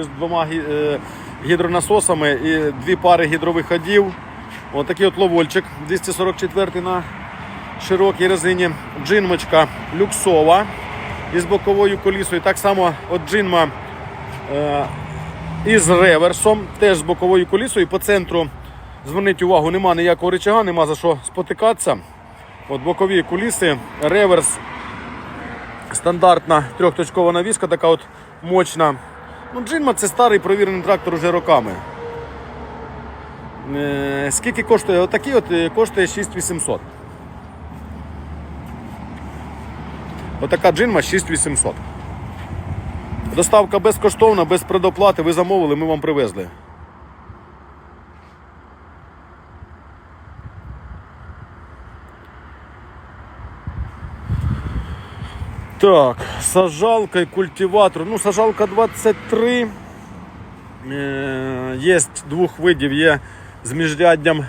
Із двома е, гідронасосами і дві пари гідрових ходів. Отакий от ловольчик 244 на широкій резині. Джинмочка люксова із боковою колісою. Так само от джинма е, із реверсом, теж з боковою колісою. По центру, зверніть увагу, нема ніякого рычага, нема за що спотикатися. От бокові куліси, реверс стандартна трьохточкова навіска, така от мощна. Ну, Джинма це старий провірений трактор вже роками. Е, скільки коштує? Отакий от е, коштує 6800. Отака джинма 6800. Доставка безкоштовна, без предоплати. Ви замовили, ми вам привезли. Так, сажалка і культиватор. Ну, сажалка 23. Е, Є двох видів. Є з міжряддям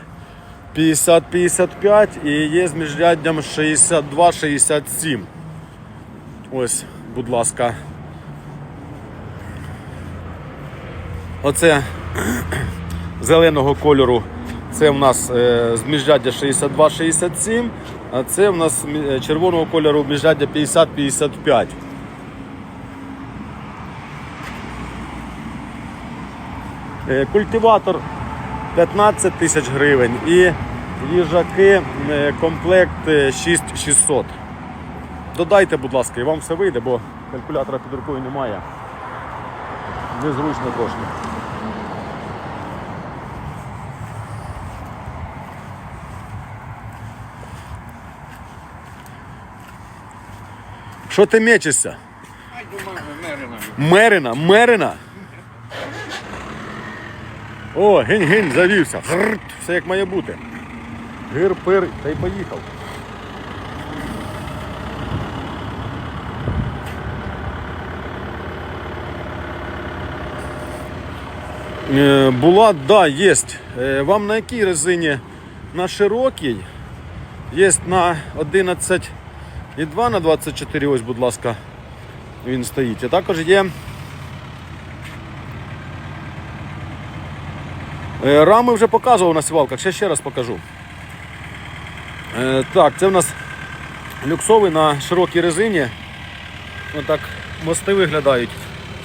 50-55 і є з міжряддям 62-67. Ось, будь ласка. Оце зеленого кольору. Це в нас е, з міжряддя 62-67, а це в нас е, червоного кольору міжряддя 50-55. Е, Культиватор 15 тисяч гривень і їжаки е, комплект е, 6600. Додайте, будь ласка, і вам все вийде, бо калькулятора під рукою немає. Незручно трошки. Що ти мечешся? Мерина, Мерина. О, гень-гень, завівся. Грррт, все як має бути. Гир-пир, та й поїхав. Е, Була, да, є. Е, Вам на якій резині? На широкій. Є на 11 і 2 на 24, ось, будь ласка, він стоїть. А також є Е, Рами вже показував на сівалках, ще ще раз покажу. Е, Так, це в нас люксовий на широкій резині. Отак мости виглядають.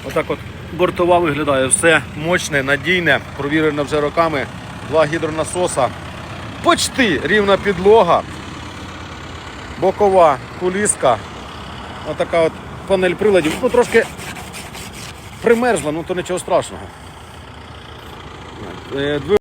Отак от бортова виглядає. Все мощне, надійне, провірено вже роками. Два гідронасоса. Почти рівна підлога. Бокова куліска. Отака от панель приладів. Ну трошки примерзла, ну то нічого страшного. Е,